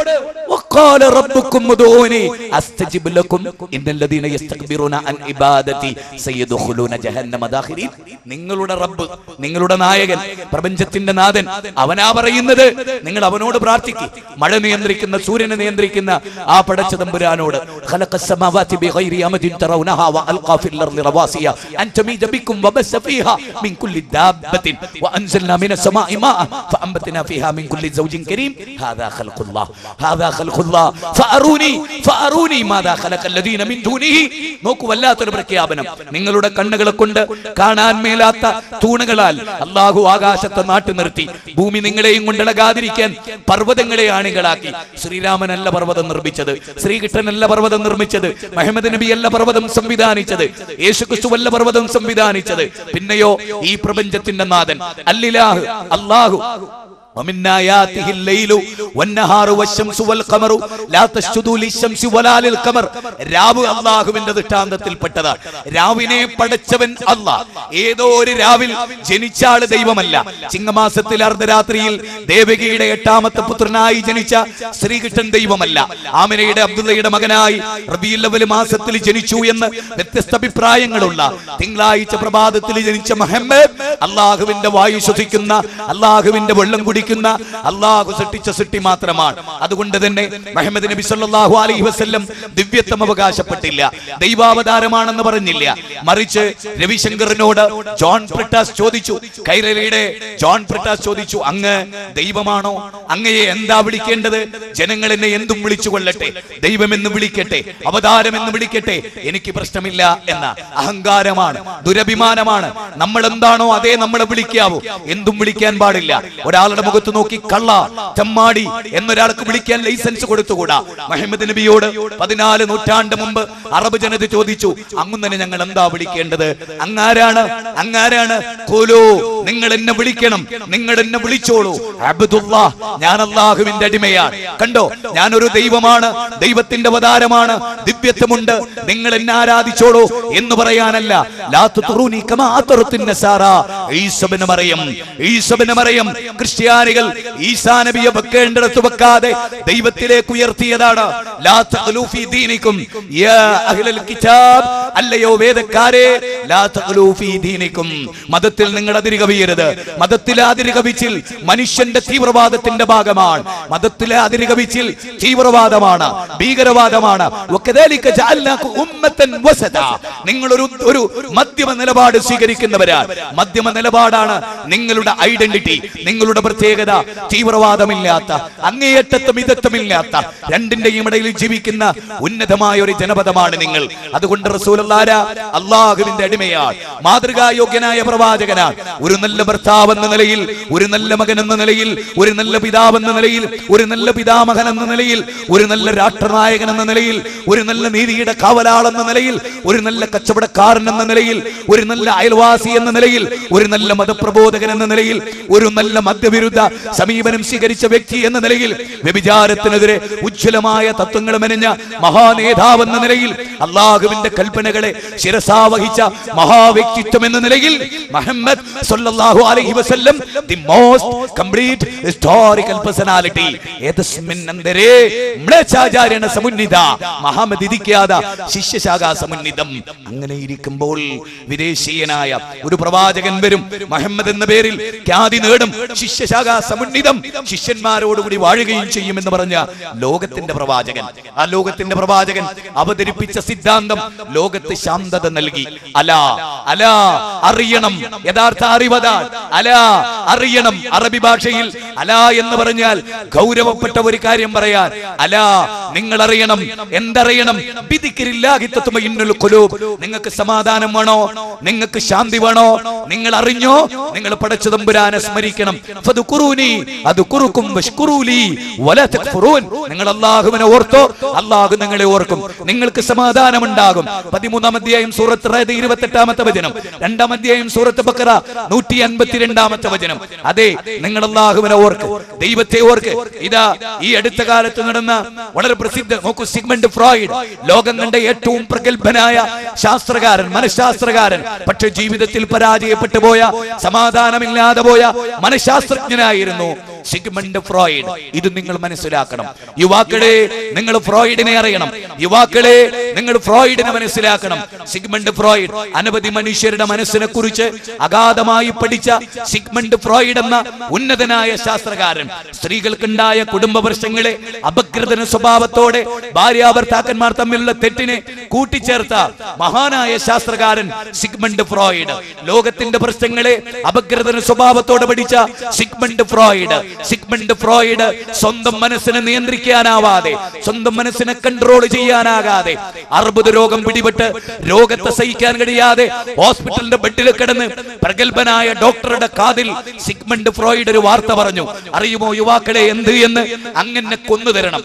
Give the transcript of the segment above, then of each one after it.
അവരോട് وقال ربكم ادعوني استجب لكم ان الذين يستكبرون عن عبادتي سيدخلون جهنم داخلين നിങ്ങളുടെ റബ്ബ് നിങ്ങളുടെ നായകൻ പ്രപഞ്ചത്തിന്റെ നാഥൻ അവനാ പറയുന്നത് നിങ്ങൾ അവനോട് പ്രാർത്ഥിക്കും മഴ നിയന്ത്രിക്കുന്ന സൂര്യനെ നിയന്ത്രിക്കുന്ന ആ പടച്ച തമ്പുരാനോട് خلق السماوات بغير أمد ترونها وألقى في الأرض رواسي أن تميد بكم وبث فيها من كل دابة وأنزلنا من السماء ماء فأنبتنا فيها من كل زوج كريم هذا خلق الله هذا خلق الله നോക്കൂ വല്ലാത്തൊരു പ്രഖ്യാപനം. നിങ്ങളുടെ കണ്ണുകളെ കൊണ്ട് കാണാൻ മേലാത്ത തൂണുകളാൽ അള്ളാഹു ആകാശത്തെ നാട്ടു നിർത്തി. ഭൂമി നിങ്ങളെയും കൊണ്ടിളകാതിരിക്കാൻ പർവതങ്ങളെ ആണികളാക്കി. ശ്രീരാമനല്ല പർവതം നിർമ്മിച്ചത്. ശ്രീകൃഷ്ണനല്ല പർവതം നിർമ്മിച്ചത്. മഹമ്മദ് നബി അല്ല പർവതം സംവിധാനിച്ചത്. യേശുക്രിസ്തുവല്ല പർവതം സംവിധാനിച്ചത്. പിന്നെയോ ഈ പ്രപഞ്ചത്തിന്റെ നാഥൻ. അല്ലാഹു. അള്ളാഹു ومن آياته الليل والنهار والشمس والقمر لا تسجدوا للشمس ولا للقمر രാവ് അള്ളാഹുവിന്റെ ദൃഷ്ടാന്തത്തിൽപ്പെട്ടതാണ് രാവിനെ പടച്ചവൻ അള്ളാഹ് ഏതോ ഒരു രാവിൽ ജനിച്ച ആള് ദൈവമല്ല ചിങ്ങമാസത്തിൽ അർദ്ധരാത്രിയിൽ ദേവകിയുടെ എട്ടാമത്തെ പുത്രനായി ജനിച്ച ശ്രീകൃഷ്ണൻ ദൈവമല്ല ആമിനയുടെ അബ്ദുള്ളയുടെ മകനായി റബീൽ അവൽ മാസത്തിൽ ജനിച്ചു എന്ന് വ്യത്യസ്ത അഭിപ്രായങ്ങളുള്ള തിങ്കളാഴ്ച പ്രഭാതത്തിൽ ജനിച്ച മുഹമ്മദ് അള്ളാഹുവിന്റെ വായു ശ്വസിക്കുന്ന അള്ളാഹുവിന്റെ വെള്ളം കുടിക്കുന്ന അള്ളാഹു സൃഷ്ടിച്ച സൃഷ്ടി മാത്രമാണ്. അതുകൊണ്ട് തന്നെ മുഹമ്മദ് നബി സല്ലാഹു അലൈഹി വസ്ല്ലം ദിവ്യത്വം അവകാശപ്പെട്ടില്ല. ദൈവാവതാരമാണെന്ന് പറഞ്ഞില്ല. മറിച്ച് രവിശങ്കറിനോട് ജോൺ പ്രിട്ടാസ് ചോദിച്ചു. കൈരളിയുടെ ജോൺ പ്രിട്ടാസ് ചോദിച്ചു അങ്ങ് ദൈവമാണോ? അങ്ങയെ എന്താ വിളിക്കേണ്ടത്? ജനങ്ങൾ എന്നെ എന്തും വിളിച്ചു കൊള്ളട്ടെ. ദൈവമെന്ന് വിളിക്കട്ടെ. അവതാരം എന്ന് വിളിക്കട്ടെ. എനിക്ക് പ്രശ്നമില്ല എന്ന അഹങ്കാരമാണ് ദുരഭിമാനമാണ്. നമ്മൾ എന്താണോ അതേ നമ്മളെ വിളിക്കാവൂ. എന്തും വിളിക്കാൻ പാടില്ല. ഒരാളുടെ മുഖത്ത് നോക്കി കള്ള ചമ്മാടി എന്നൊരാൾക്ക് വിളിക്കാൻ ലൈസൻസ് കൊടുത്തുകൂടാ? മുഹമ്മദ് നബിയോട് പതിനാല് നൂറ്റാണ്ട് മുമ്പ് അറബ് ജനത ചോദിച്ചു അങ്ങും തന്നെ ഞങ്ങൾ എന്താ വിളിക്കേണ്ടത്? അങ്ങാരാണ്? അങ്ങാരാണ്? കോലോ നിങ്ങൾ എന്നെ വിളിക്കണം നിങ്ങൾ എന്നെ വിളിച്ചോളൂ. അബ്ദുള്ള ഞാൻ അള്ളാഹുവിന്റെ അടിമയാണ്. കണ്ടോ? ഞാനൊരു ദൈവമാണ് ദൈവത്തിന്റെ അവതാരമാണ് ദിവ്യത്വമുണ്ട്. നിങ്ങൾ എന്നെ ആരാധിച്ചോളൂ എന്ന് പറയാനല്ല. ലാത്തു ഈസബിന് മറിയം ഈസബിന് മറിയം ക്രിസ്ത്യാനികൾ ഈശാ നബിയെ വെക്കേണ്ടിടത്ത് വെക്കാതെ ദൈവത്തിലേക്ക് ഉയർത്തിയതാണ്. ലാ തഗ്ലൂ ഫീ ദീനിക്കും. യാ അഹ്ലൽ കിതാബ് അല്ലയോ വേദക്കാരെ മതത്തിൽ നിങ്ങൾ അതിരുകവിയരുത്. മതത്തിലെ അതിരുകവിച്ചിൽ മനുഷ്യന്റെ തീവ്രവാദത്തിന്റെ ഭാഗമാണ്. മതത്തിലെ അതിരുകവിച്ചിൽ തീവ്രവാദമാണ് ഭീകരവാദമാണ്. നിങ്ങൾ ഒരു ഒരു മധ്യമ നിലപാട് സ്വീകരിക്കുന്നവരാണ് മധ്യമ നിലപാടാണ് നിങ്ങളുടെ ഐഡന്റിറ്റി നിങ്ങളുടെ പ്രത്യേകത. തീവ്രവാദമില്ലാത്ത അങ്ങേയറ്റത്തും ഇതത്വമില്ലാത്ത രണ്ടിന്റെയും ഇടയിൽ ജീവിക്കുന്ന ഉന്നതമായ ഒരു ജനപദമാണ് നിങ്ങൾ. അതുകൊണ്ട് റസൂലല്ലാര അള്ളാഹുവിന്റെ അടിമയാണ് മാതൃകായോഗ്യനായ പ്രവാചകനാണ് ഒരു നല്ല ഭർത്താവ് എന്ന നിലയിൽ ഒരു നല്ല മകൻ എന്ന നിലയിൽ ഒരു നല്ല പിതാവ് എന്ന നിലയിൽ ഒരു നല്ല പിതാമകൻ എന്ന നിലയിൽ ഒരു നല്ല രാഷ്ട്രനായകൻ എന്ന നിലയിൽ ഒരു നല്ല നീതിയുടെ കാവലാൾ എന്ന നിലയിൽ ഒരു നല്ല കച്ചവടക്കാരൻ എന്ന നിലയിൽ ഒരു നല്ല അയൽവാസി എന്ന നിലയിൽ ഒരു നല്ല മതപ്രബോധകൻ എന്ന നിലയിൽ ഒരു നല്ല മദ്യവിരുദ്ധ സമീപനം സ്വീകരിച്ച വ്യക്തി എന്ന നിലയിൽ വ്യഭിചാരത്തിനെതിരെ ഉജ്ജ്വലമായ തത്വങ്ങൾ മെനഞ്ഞ മഹാനേതാവ് എന്ന നിലയിൽ അള്ളാഹുവിന്റെ കൽപ്പനകളെ ശിരസാവഹിച്ച മഹാവ്യക്തിത്വം എന്ന നിലയിൽ മുഹമ്മദ് സല്ലല്ലാഹു അലൈഹി വസല്ലം the most complete historical personality ഏതസ്മിൻ അന്തരേ? മ്ലേച്ഛാചാര്യണ സമുന്നിത. മഹാമത് ഇരിക്കാത ശിഷ്യശാഖ സമുന്നിതം. അങ്ങനെ ഇരിക്കുമ്പോൾ വിദേശീയനായ ഒരു പ്രവാചകൻ വരും. മുഹമ്മദ് എന്ന പേരിൽ ഖ്യാതി നേടും. ശിഷ്യശാഖ സമുന്നിതം ശിഷ്യന്മാരോടുകൂടി വാഴുകയും ചെയ്യുമെന്ന് പറഞ്ഞ ലോകത്തിന്റെ പ്രവാചകൻ. ആ ലോകത്തിന്റെ പ്രവാചകൻ അവതരിപ്പിച്ച സിദ്ധാന്തം ലോകത്ത് ശാന്തത നൽകി. അല അല അറിയണം. യഥാർത്ഥ അറിവതാ അല അറിയണം. അറബി ഭാഷയിൽ അല എന്ന് പറഞ്ഞാൽ ഗൗരവപ്പെട്ട ഒരു കാര്യം പറയാൻ. അല നിങ്ങൾ അറിയണം. എന്തറിയണം? നിങ്ങൾക്ക് സമാധാനം വേണോ? നിങ്ങൾക്ക് ശാന്തി വേണോ? നിങ്ങൾ അറിഞ്ഞോ? നിങ്ങൾ പടച്ച തമ്പുരാനെ സ്മരിക്കണം. അത് കുറുക്കും നിങ്ങൾ അല്ലാഹുവിനെ ഓർത്തോ? അള്ളാഹു നിങ്ങളെ ഓർക്കും. നിങ്ങൾക്ക് സമാധാനം ഉണ്ടാകും പതിമൂന്നാം അധ്യായം സൂറത്ത് റഹദ് ഇരുപത്തെട്ടാമത്തെ വചനം. രണ്ടാം അധ്യായം സൂറത്ത് ബക്കറ നൂറ്റി അൻപത്തിരണ്ടാമത്തെ വചനം. അതെ നിങ്ങൾ അള്ളാഹുവിനെ ഓർക്ക് ദൈവത്തെ ഓർക്ക്. ഇതാ ഈ അടുത്ത കാലത്ത് നടന്ന വളരെ പ്രസിദ്ധ നോക്കൂ സിഗ്മണ്ട് ഫ്രോയിഡ് ലോകം കണ്ട ഏറ്റവും പ്രഗത്ഭനായ ശാസ്ത്രകാരൻ മനഃശാസ്ത്രകാരൻ. പക്ഷെ ജീവിതത്തിൽ പരാജയപ്പെട്ടു പോയ സമാധാനമില്ലാതെ പോയ മനഃശാസ്ത്രജ്ഞനായ മനുഷ്യനായിരുന്നു സിഗ്മണ്ട് ഫ്രോയിഡ്. ഇത് നിങ്ങൾ മനസ്സിലാക്കണം. യുവാക്കളെ നിങ്ങൾ ഫ്രോയിഡിനെ അറിയണം. യുവാക്കളെ നിങ്ങൾ ഫ്രോയിഡിനെ മനസ്സിലാക്കണം. Sigmund Freud. അനവധി മനുഷ്യരുടെ മനസ്സിനെ കുറിച്ച് അഗാധമായി പഠിച്ച സിഗ്മണ്ട് ഫ്രോയിഡ് എന്ന ഉന്നതനായ ശാസ്ത്രകാരൻ. സ്ത്രീകൾക്കുണ്ടായ കുടുംബ പ്രശ്നങ്ങളെ അപകൃതന സ്വഭാവത്തോടെ ഭാര്യാഭർത്താക്കന്മാർ തമ്മിലുള്ള തെറ്റിനെ കൂട്ടിച്ചേർത്ത മഹാനായ ശാസ്ത്രകാരൻ സിഗ്മണ്ട് ഫ്രോയിഡ്. ലോകത്തിന്റെ പ്രശ്നങ്ങളെ അപകൃതന സ്വഭാവത്തോടെ പഠിച്ച സിഗ്മണ്ട് ഫ്രോയിഡ് സിഗ്മണ്ട് ഫ്രോയിഡ് സ്വന്തം മനസ്സിനെ നിയന്ത്രിക്കാനാവാതെ സ്വന്തം മനസ്സിനെ കൺട്രോൾ ചെയ്യാനാകാതെ അർബുദ രോഗം പിടിപെട്ട് രോഗത്തെ സഹിക്കാൻ കഴിയാതെ ഹോസ്പിറ്റലിന്റെ ബെഡിൽ കിടന്ന് പ്രഗത്ഭനായ ഡോക്ടറുടെ കാതിൽ സിഗ്മണ്ട് ഫ്രോയിഡ് ഒരു വാർത്ത പറഞ്ഞു. അറിയുമോ യുവാക്കളെ എന്ത് എന്ന്? അങ്ങനെ കൊന്നു തരണം.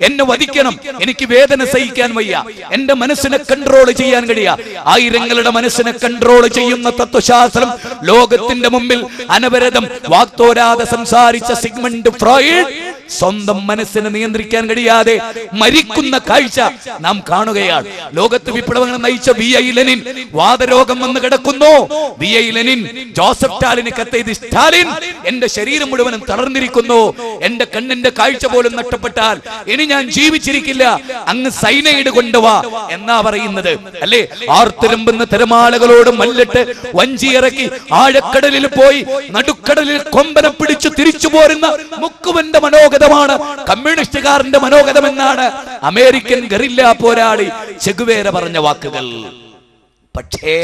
എന്നെ വധിക്കണം. എനിക്ക് വേദന സഹിക്കാൻ വയ്യ. എന്റെ മനസ്സിനെ കൺട്രോൾ ചെയ്യാൻ കഴിയ. ആയിരങ്ങളുടെ മനസ്സിനെ കൺട്രോൾ ചെയ്യുന്ന തത്വശാസ്ത്രം ലോകത്തിന്റെ മുമ്പിൽ അനവരതം വാക്തോരാതെ സംസാരിച്ച സിഗ്മണ്ട് ഫ്രോയിഡ് സ്വന്തം മനസ്സിനെ നിയന്ത്രിക്കാൻ കഴിയാതെ മരിക്കുന്ന കാഴ്ച നാം കാണുകയാണ്. ലോകത്ത് വിപ്ലവങ്ങൾ നയിച്ച വി ഐ ലെനിൻ വാദരോഗം വന്ന് കിടക്കുന്നു. വി ഐ ലെനിൻ ജോസഫ് സ്റ്റാലിന് കത്തെയ്ത് സ്റ്റാലിൻ എന്റെ ശരീരം മുഴുവനും തളർന്നിരിക്കുന്നു. എന്റെ കണ്ണിന്റെ കാഴ്ച പോലും നഷ്ടപ്പെട്ടാൽ ഇനി ഞാൻ ജീവിച്ചിരിക്കില്ല. അങ്ങ് സൈനൈഡ് കൊണ്ടുവാ എന്നാ പറയുന്നത്. അല്ലേ? ആർത്തിരമ്പുന്ന തിരമാലകളോട് മല്ലിട്ട് വഞ്ചിയിറക്കി ആഴക്കടലിൽ പോയി നടുക്കടലിൽ കൊമ്പനം പിടിച്ചു തിരിച്ചു പോരുന്ന മുക്കുവന്റെ മനോഗതമാണ് കമ്മ്യൂണിസ്റ്റുകാരന്റെ മനോഗതമെന്നാണ് അമേരിക്കൻ ഗറില്ല പോരാളി ചെഗുവേര പറഞ്ഞ വാക്കുകൾ. പക്ഷേ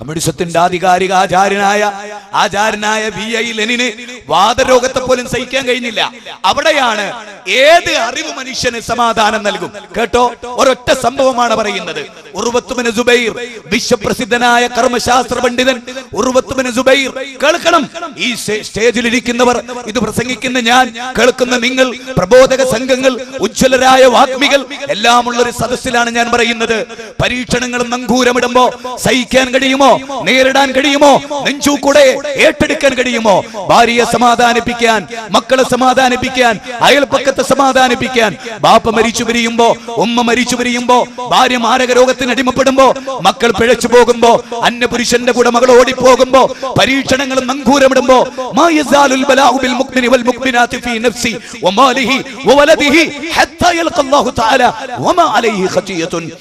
കമ്മ്യൂണിസത്തിന്റെ ആധികാരിക ആചാര്യനായ ആചാര്യനായ വി ഐ ലെനിന് വാദരോഗത്തെ പോലും സഹിക്കാൻ കഴിഞ്ഞില്ല. അവിടെയാണ് ഏത് അറിവ് മനുഷ്യന് സമാധാനം നൽകും? കേട്ടോ? ഒരൊറ്റ സംഭവമാണ് പറയുന്നത്. ഉറുവത്തുമന സുബൈർ വിശ്വപ്രസിദ്ധനായ കർമ്മശാസ്ത്ര പണ്ഡിതൻ ഉറുവത്തുമന സുബൈർ. കേൾക്കണം. ഈ സ്റ്റേ- സ്റ്റേജിൽ ഇരിക്കുന്നവർ ഇത് പ്രസംഗിക്കുന്ന ഞാൻ കേൾക്കുന്ന നിങ്ങൾ പ്രബോധക സംഘങ്ങൾ ഉജ്ജ്വലരായ വാഗ്മികൾ എല്ലാമുള്ള ഒരു സദസ്സിലാണ് ഞാൻ പറയുന്നത്. പരീക്ഷണങ്ങളും നങ്കൂരമിടുമ്പോ സഹിക്കാൻ കഴിയുമോ? നേരിടാൻ കഴിയുമോ? നെഞ്ചൂക്കൂടെ ഏറ്റെടുക്കാൻ കഴിയുമോ? ഭാര്യയെ സമാധാനിപ്പിക്കാൻ മക്കളെ സമാധാനിപ്പിക്കാൻ അയൽപ്പക്കത്തെ സമാധാനിപ്പിക്കാൻ. ബാപ്പ മരിച്ചു പിരിയുമ്പോ ഉമ്മ മരിച്ചു പിരിയുമ്പോ ഭാര്യ മാരക രോഗത്തിന് അടിമപ്പെടുമ്പോ മക്കൾ പിഴച്ചു പോകുമ്പോ അന്യപുരുഷന്റെ കൂടെ മകൾ ഓടിപ്പോകുമ്പോ പരീക്ഷണങ്ങൾ നങ്കൂരമിടുമ്പോ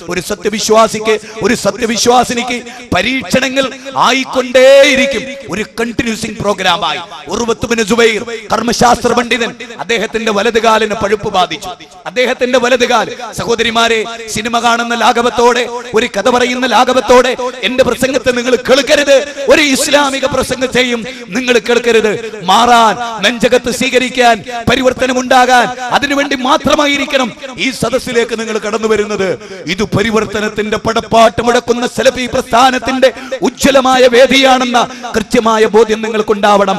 ഒരു സത്യവിശ്വാസിക്ക് ഒരു സത്യവിശ്വാസിനിക്ക് പരീക്ഷണങ്ങൾ ആയിക്കൊണ്ടേയിരിക്കും. ഒരു കണ്ടിന്യൂസിംഗ് പ്രോഗ്രാമായി ഉറുവത്തുബിന് ജുബൈർ കർമ്മശാസ്ത്ര പണ്ഡിതൻ അദ്ദേഹത്തിന്റെ വലതുകാലിന് പഴുപ്പ് ബാധിച്ചു. അദ്ദേഹത്തിന്റെ വലതുകാൽ സഹോദരിമാരെ സിനിമ കാണുന്ന ലാഘവത്തോടെ ഒരു കഥ പറയുന്ന ലാഘവത്തോടെ എന്റെ പ്രസംഗത്തെ നിങ്ങൾ കേൾക്കരുത്. ഒരു ഇസ്ലാമിക പ്രസംഗത്തെയും നിങ്ങൾ കേൾക്കരുത്. മാറാൻ നെഞ്ചകത്ത് സ്വീകരിക്കാൻ പരിവർത്തനം ഉണ്ടാകാൻ അതിനുവേണ്ടി മാത്രമായിരിക്കണം ഈ സദസ്സിലേക്ക് നിങ്ങൾ കടന്നു വരുന്നത് ഇത് പരിവർത്തനത്തിന്റെ പടപ്പാട്ട് മുഴക്കുന്ന സെലഫി പ്രസ്ഥാനത്തിന്റെ ഉജ്ജ്വലമായ വേദിയാണെന്ന കൃത്യമായ ബോധ്യം നിങ്ങൾക്കുണ്ടാവണം.